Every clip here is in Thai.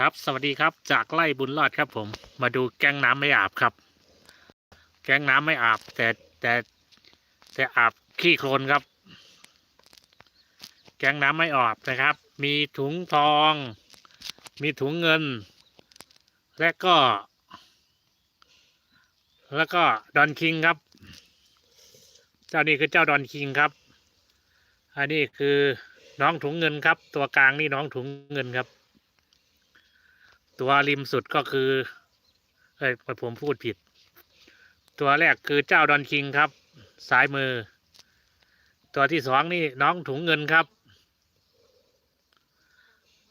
ครับ สวัสดีครับจากไล่บุญรอดครับผม มาดูแกงน้ำไม่อาบครับ แกงน้ำไม่อาบ แต่แต่แต่อาบขี้โคลนครับ แกงน้ำไม่อาบนะครับ มีถุงทอง มีถุงเงิน และก็ แล้วก็ดอนคิงครับ เจ้านี่คือเจ้าดอนคิงครับ อันนี้คือน้องถุงเงินครับ ตัวกลางนี่น้องถุงเงินครับ ตัวริมสุดก็คือเอ้ยผมพูดผิด ตัวแรกคือเจ้าดอนคิงครับซ้ายมือ ตัวที่สองนี่น้องถุงเงินครับ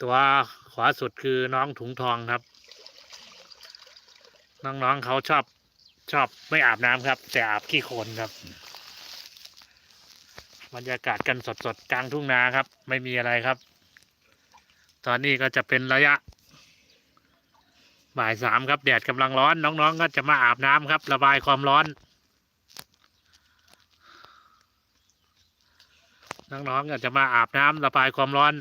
ตัวขวาสุดคือน้องถุงทองครับ น้องๆเขาชอบชอบไม่อาบน้ำครับ แต่อาบขี้โคลนครับบรรยากาศกันสดๆกลางทุ่งนาครับ ไม่มีอะไรครับ ตอนนี้ก็จะเป็นระยะ บ่ายสามครับแดดกำลังร้อนน้องๆ ก็จะมาอาบน้ำครับ ระบายความร้อน น้องๆก็จะมาอาบน้ำระบายความร้อน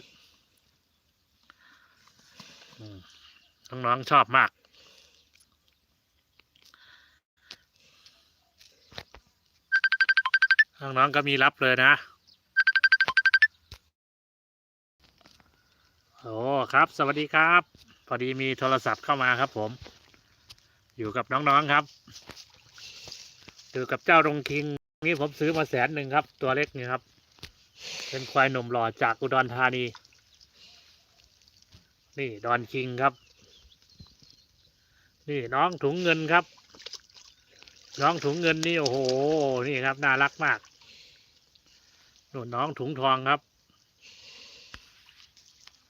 น้องๆชอบมากน้องๆก็มีรับเลยนะโอ้ครับ สวัสดีครับ อดีมีโทรศัพท์เข้ามาครับผม อยู่กับน้องๆครับอยู่กับเจ้ารงคิงนี่ผมซื้อมาแสนหนึ่งครับ ตัวเล็กนี่ครับ เป็นควายหนุ่มหล่อจากอุดรธานี นี่ดอนคิงครับ นี่น้องถุงเงินครับ น้องถุงเงินนี่โอ้โห นี่ครับน่ารักมากนู่นน้องถุงทองครับ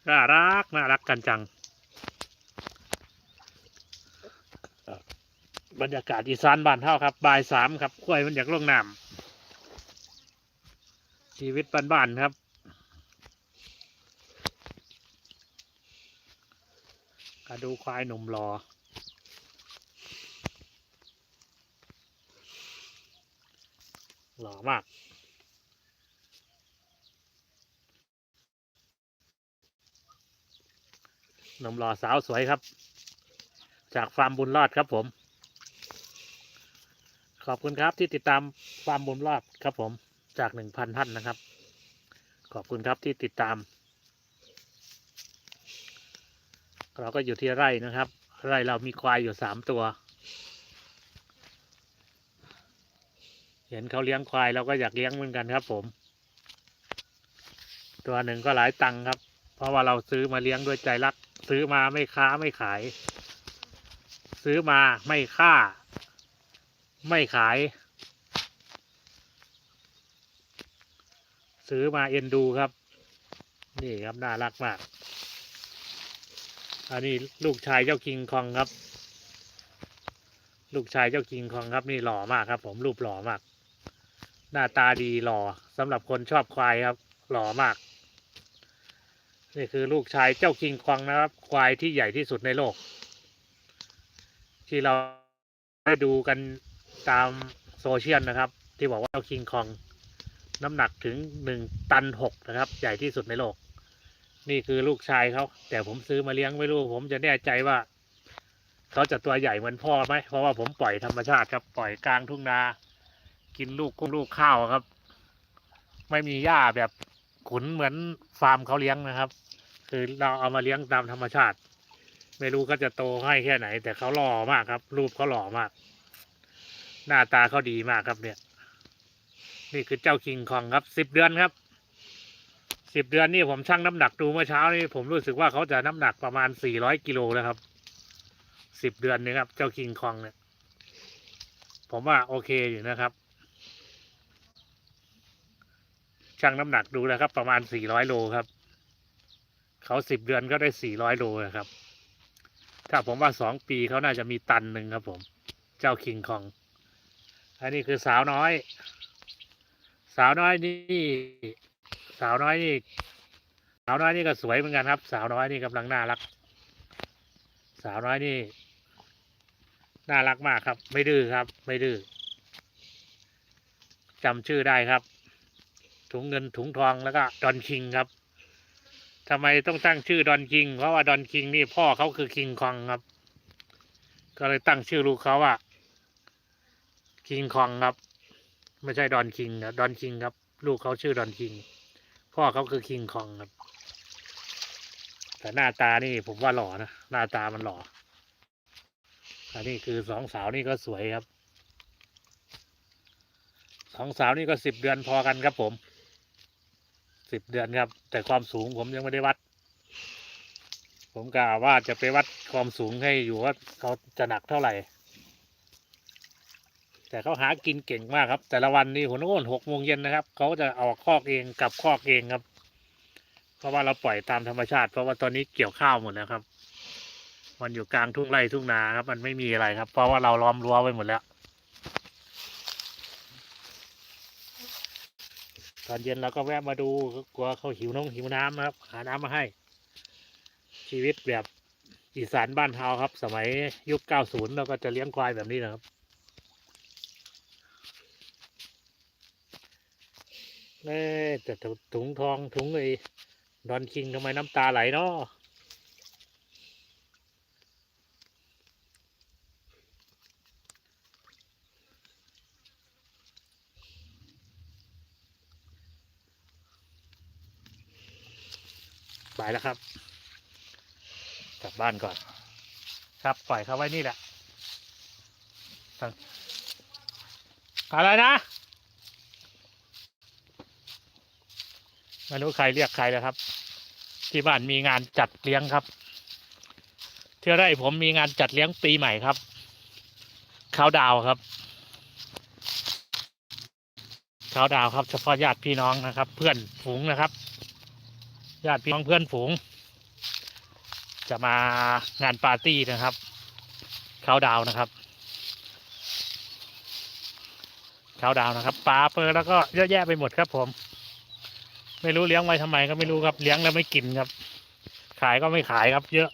น่ารักน่ารักกันจัง บรรยากาศอีสานบ้านเท่าครับบ่ายสามครับกล้วยมันอยากลงน้ำชีวิตบ้านๆครับก็ดูควายหนุ่มรอหล่อมากหนุ่มหล่อสาวสวยครับ จากฟาร์มบุญรอดครับผม ขอบคุณครับที่ติดตามฟาร์มบุญรอดครับผมจากหนึ่งพันท่านนะครับ ขอบคุณครับที่ติดตาม เราก็อยู่ที่ไร่นะครับ ไร่เรามีควายอยู่สามตัว เห็นเขาเลี้ยงควายเราก็อยากเลี้ยงเหมือนกันครับผม ตัวหนึ่งก็หลายตังค์ครับ เพราะว่าเราซื้อมาเลี้ยงด้วยใจรัก ซื้อมาไม่ค้าไม่ขาย ซื้อมาไม่ฆ่า ไม่ขาย ซื้อมาเอ็นดูครับ นี่ครับ น่ารักมาก อันนี้ลูกชายเจ้าคิงคองครับ ลูกชายเจ้าคิงคองครับ นี่หล่อมากครับ ผมรูปหล่อมาก หน้าตาดีหล่อสำหรับคนชอบควายครับ หล่อมาก นี่คือลูกชายเจ้าคิงคองนะครับ ควายที่ใหญ่ที่สุดในโลก ที่เราได้ดูกัน ตามโซเชียลนะครับ ที่บอกว่าเจ้าคิงคอง น้ำหนักถึงหนึ่งตันหกนะครับ ใหญ่ที่สุดในโลก นี่คือลูกชายเขาแต่ผมซื้อมาเลี้ยงไม่รู้ ผมจะแน่ใจว่า เขาจะตัวใหญ่เหมือนพ่อไหมเพราะว่าผมปล่อยธรรมชาติครับ ปล่อยกลางทุ่งนา กินลูกกุ้งลูกข้าวครับ ไม่มีหญ้าแบบขุนเหมือนฟาร์มเขาเลี้ยงนะครับ คือเราเอามาเลี้ยงตามธรรมชาติ ไม่รู้ก็จะโตให้แค่ไหน แต่เขาหล่อมากครับ รูปเขาหล่อมาก หน้าตาเขาดีมากครับเนี่ย นี่คือเจ้าคิงคองครับสิบเดือนครับสิบเดือนนี่ผมชั่งน้ำหนักดูเมื่อเช้านี่ผมรู้สึกว่าเขาจะน้ำหนักประมาณสี่ร้อยกิโลแล้วครับสิบเดือนนี่ครับ เจ้าคิงคองเนี่ย ผมว่าโอเคอยู่นะครับชั่งน้ำหนักดูแล้วครับ ประมาณสี่ร้อยโลครับเขาสิบเดือนก็ได้สี่ร้อยโลนะครับ ถ้าผมว่าสองปีเขาน่าจะมีตันหนึ่งครับ ผม เจ้าคิงคอง อันนี้คือสาวน้อย สาวน้อยนี่สาวน้อยนี่สาวน้อยนี่ก็สวยเหมือนกันครับ สาวน้อยนี่กำลังน่ารัก สาวน้อยนี่น่ารักมากครับ ไม่ดื้อครับ ไม่ดื้อจำชื่อได้ครับ ถุงเงินถุงทองแล้วก็ดอนคิงครับทำไมต้องตั้งชื่อดอนคิง เพราะว่าดอนคิงนี่พ่อเขาคือคิงคองครับ ก็เลยตั้งชื่อลูกเขาว่า คิงคองครับ ไม่ใช่ดอนคิงนะดอนคิงครับ ลูกเขาชื่อดอนคิง พ่อเขาคือคิงคองครับ แต่หน้าตานี่ผมว่าหล่อนะหน้าตามันหล่ออันนี้คือสองสาวนี่ก็สวยครับสองสาวนี่ก็สิบเดือนพอกันครับผมสิบเดือนครับ แต่ความสูงผมยังไม่ได้วัด ผมกะว่าจะไปวัดความสูงให้อยู่ว่าเขาจะหนักเท่าไหร่ แต่เขาหากินเก่งมากครับ แต่ละวันนี่หัวโน่นหกโมงเย็นนะครับเขาจะออกคอกเองกลับคอกเองครับ เพราะว่าเราปล่อยตามธรรมชาติ เพราะว่าตอนนี้เกี่ยวข้าวหมดแล้วครับ มันอยู่กลางทุ่งไร่ทุ่งนาครับ มันไม่มีอะไรครับ เพราะว่าเราล้อมรั้วไว้หมดแล้ว ตอนเย็นเราก็แวะมาดูกลัวเขาหิวน้องหิวน้ำนะครับ หาน้ำมาให้ ชีวิตแบบอีสานบ้านเฮาครับ สมัยยุค 90 เราก็จะเลี้ยงควายแบบนี้นะครับ เน่แต่ถุงทองถุงไอ้ดอนคิงทำไมน้ำตาไหลเนาะไปแล้วครับ กลับบ้านก่อน ครับปล่อยเขาไว้นี่แหละตั้งอะไรนะ ไม่รู้ใครเรียกใครแล้วครับ ที่บ้านมีงานจัดเลี้ยงครับ เที่ยวไร่ผมมีงานจัดเลี้ยงปีใหม่ครับเขาดาวครับเขาดาวครับเฉพาะญาติพี่น้องนะครับ เพื่อนฝูงนะครับ ญาติพี่น้องเพื่อนฝูง จะมางานปาร์ตี้นะครับเขาดาวนะครับเขาดาวน์นะครับปลาเปิดแล้วก็เยอะแยะไปหมดครับผม ไม่รู้เลี้ยงไว้ทำไมก็ไม่รู้ครับ เลี้ยงแล้วไม่กินครับ ขายก็ไม่ขายครับ เยอะ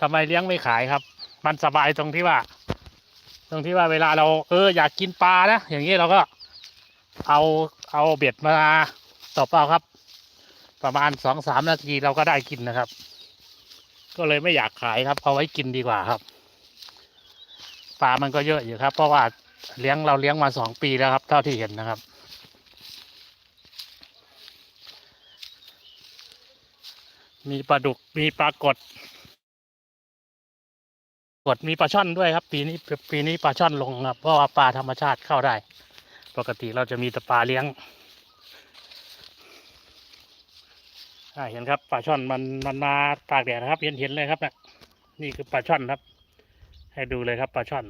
ทำไมเลี้ยงไม่ขายครับ มันสบายตรงที่ว่า ตรงที่ว่าเวลาเราเอออยากกินปลานะอย่างนี้เราก็ เอาเอาเบ็ดมาตบเอาครับ ประมาณสองสามนาทีเราก็ได้กินนะครับ ก็เลยไม่อยากขายครับเอาไว้กินดีกว่าครับปลามันก็เยอะอยู่ครับ เพราะว่า เลี้ยงเราเลี้ยงมาสองปีแล้วครับ เท่าที่เห็นนะครับ มีปลาดุกมีปลากดกดมีปลาช่อนด้วยครับ ปีนี้ปีนี้ปลาช่อนลงครับเพราะว่าปลาธรรมชาติเข้าได้ ปกติเราจะมีแต่ปลาเลี้ยงเห็นครับปลาช่อนมันมันมาตากแดดนะครับ เห็นเห็นเลยครับเนะนี่คือปลาช่อนครับ ให้ดูเลยครับปลาช่อน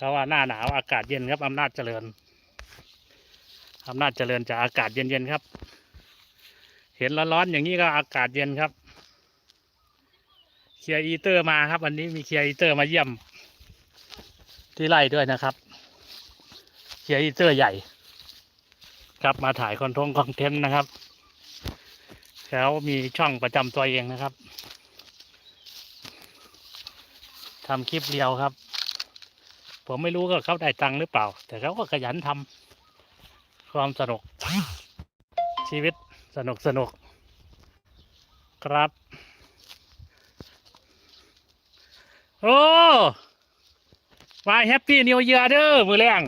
เพราว่าหน้าหนาวอากาศเย็นครับอำนาจเจริญอำนาจเจริญจากอากาศเย็นๆครับ เห็นร้อนๆอย่างนี้ก็อากาศเย็นครับเคียร์อีเตอร์มาครับ วันนี้มีเคียร์อีเตอร์มาเยี่ยม ที่ไร่ด้วยนะครับเคียร์อีเตอร์ใหญ่ ครับมาถ่ายคอนทงคอนเทนต์นะครับแล้วมีช่องประจำตัวเองนะครับทำคลิปเรียวครับ ผมไม่รู้ก็เขาได้ตังค์หรือเปล่า แต่เขาก็ขยันทำความสนุก ชีวิตสนุกสนุกครับ โอ้มาแฮปปี้นิวเยียร์เด้อมือแรง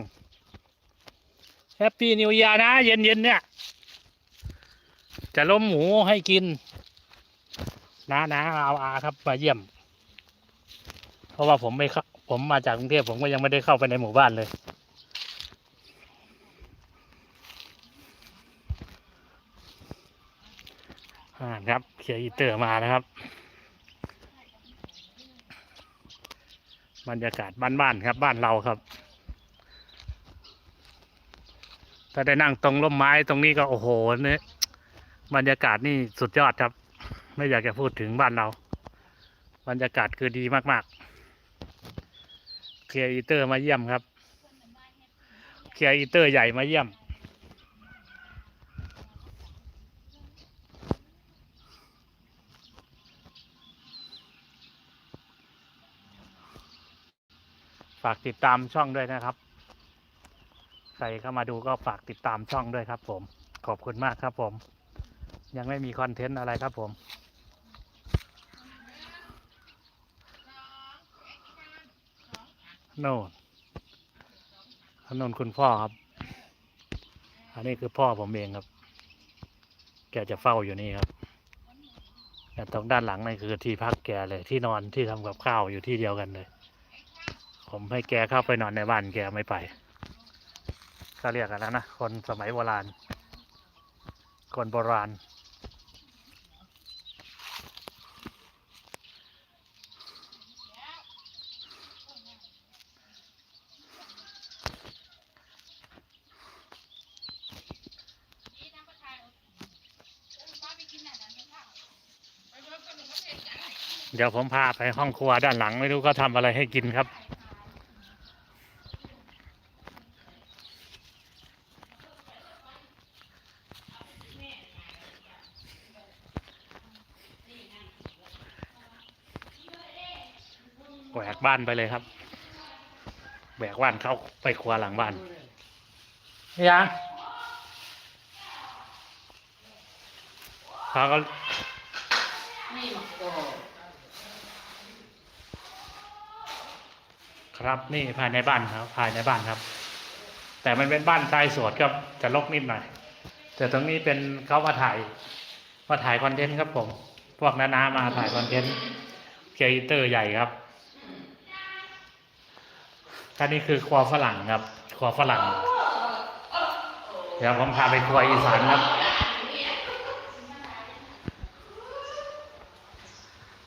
แฮปปี้นิวเยียร์นะ เย็นเย็นๆเนี่ย จะล้มหมูให้กิน นะนะเอาอาครับมาเยี่ยม เพราะว่าผมไม่เข้า ผมมาจากกรุงเทพผมก็ยังไม่ได้เข้าไปในหมู่บ้านเลย อ่าครับเคียอีเตอร์มานะครับบรรยากาศบ้านๆครับ บ้านเราครับ ถ้าได้นั่งตรงร่มไม้ตรงนี้ก็โอ้โหเนี่ยบรรยากาศนี่สุดยอดครับ ไม่อยากจะพูดถึงบ้านเรา บรรยากาศคือดีมากๆ เคลียร์อีเตอร์มาเยี่ยมครับ เคลียร์อีเตอร์ใหญ่มาเยี่ยม ฝากติดตามช่องด้วยนะครับ ใครรเข้ามาดูก็ฝากติดตามช่องด้วยครับผม ขอบคุณมากครับผม ยังไม่มีคอนเทนต์อะไรครับผม โน่นถนนคุณพ่อครับ อันนี้คือพ่อผมเองครับ แกจะเฝ้าอยู่นี่ครับแต่ตรงด้านหลังนั่นคือที่พักแกเลย ที่นอนที่ทำกับข้าวอยู่ที่เดียวกันเลย ผมให้แกเข้าไปนอนในบ้านแกไม่ไปก็เรียกกันแล้วนะคนสมัยโบราณ คนโบราณ เดี๋ยวผมพาไปห้องครัวด้านหลังไม่รู้เขาทำอะไรให้กินครับ แหวกบ้านไปเลยครับ แหวกบ้านเข้าไปครัวหลังบ้านนี่ยังเขาก็นี่หมกโก ครับ นี่ภายในบ้านครับ ภายในบ้านครับ แต่มันเป็นบ้านชายสวดครับจะลกนิดหน่อยแต่ตรงนี้เป็นเขามาถ่ายมาถ่ายคอนเทนต์ครับ ผม พวกนานามาถ่ายคอนเทนต์ครีเอเตอร์ใหญ่ครับอันนี้คือครัวฝรั่งครับครัวฝรั่ง เดี๋ยวผมพาไปครัวอีสานครับ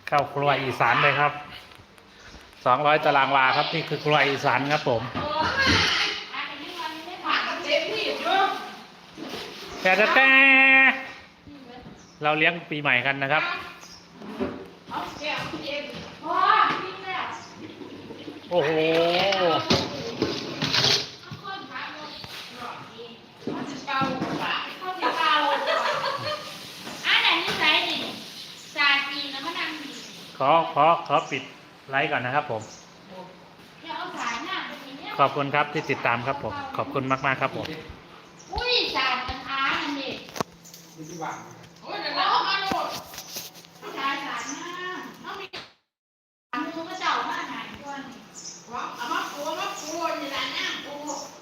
เข้าครัวอีสานเลยครับ สองร้อยตารางวาครับนี่คือครัวอีสานครับผมเจ็บพี่เนาะแต่แต่แต่เราเลี้ยงปีใหม่กันนะครับเอาแก้วเจ็บพอพี่แม่โอ้โหมันจะเป่าปากเขาจะเป่าอันไหนนิสัยนี่ซาจีแล้วก็นั่งดีขอขอขอปิด ไลฟ์ก่อนนะครับผมเดี๋ยวเอาสายหน้าไปทีเนี้ยขอบคุณครับที่ติดตามครับผม ขอบคุณมากๆครับผม อุ้ยสาดมันอาอันนี้โอ้ยเดี๋ยวเราเอามาโหลดสายสาดหน้าต้องมีมือก็เจ้ามาหายก่อนเอามาปูเอามาปูนี่แหละนะปู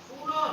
ปูโหลด